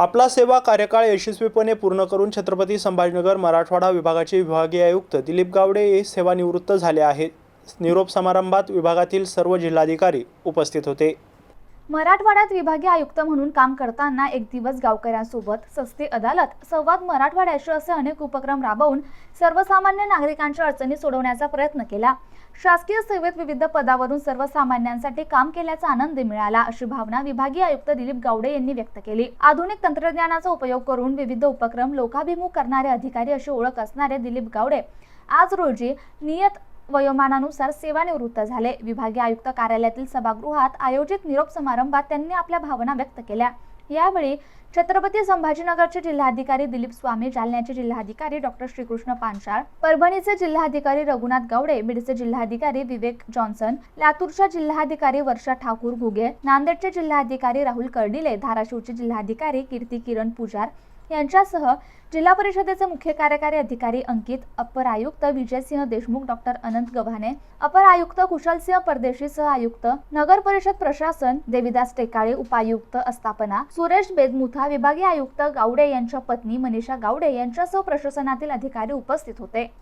आपला सेवा कार्यकाळ यशस्वीपणे पूर्ण करून छत्रपती संभाजीनगर मराठवाडा विभागाचे विभागीय आयुक्त दिलीप गावडे हे सेवानिवृत्त झाले आहेत. निरोप समारंभात विभागातील सर्व जिल्हाधिकारी उपस्थित होते. मराठवाड्यात विभागीय आयुक्त म्हणून काम करताना एक दिवस गावकऱ्यांसोबत सस्ती अदालत संवाद मराठवाड्याशी असे अनेक उपक्रम राबवून सर्वसामान्य नागरिकांच्या अडचणी सोडवण्याचा प्रयत्न केला. शासकीय सेवेत विविध पदावरून सर्वसामान्यांसाठी काम केल्याचा आनंद मिळाला अशी भावना विभागीय आयुक्त दिलीप गावडे यांनी व्यक्त केली. आधुनिक तंत्रज्ञानाचा उपयोग करून विविध उपक्रम लोकाभिमुख करणारे अधिकारी अशी ओळख असणारे दिलीप गावडे आज रोजी नियत वयोमानानुसार सेवानिवृत्त झाले. विभागीय आयुक्त कार्यालयातील सभागृहात आयोजित निरोप समारंभात त्यांनी आपल्या भावना व्यक्त केल्या. यावेळी छत्रपती संभाजीनगरचे जिल्हाधिकारी दिलीप स्वामी जालन्याचे जिल्हाधिकारी डॉक्टर श्रीकृष्ण पानशाळ परभणीचे जिल्हाधिकारी रघुनाथ गवडे बीडचे जिल्हाधिकारी विवेक जॉन्सन लातूरच्या जिल्हाधिकारी वर्षा ठाकूर घुगे नांदेडचे जिल्हाधिकारी राहुल कर्डिले धाराशिवचे जिल्हाधिकारी कीर्ती किरण पुजार यांच्यासह जिल्हा परिषदेचे मुख्य कार्यकारी अधिकारी अंकित अपर आयुक्त विजयसिंह देशमुख डॉक्टर अनंत गव्हाणे अपर आयुक्त कुशलसिंह परदेशी सह आयुक्त नगर परिषद प्रशासन देविदास टेकाळे उपायुक्त अस्थापना सुरेश बेदमुथा विभागीय आयुक्त गावडे यांच्या पत्नी मनीषा गावडे यांच्यासह प्रशासनातील अधिकारी उपस्थित होते.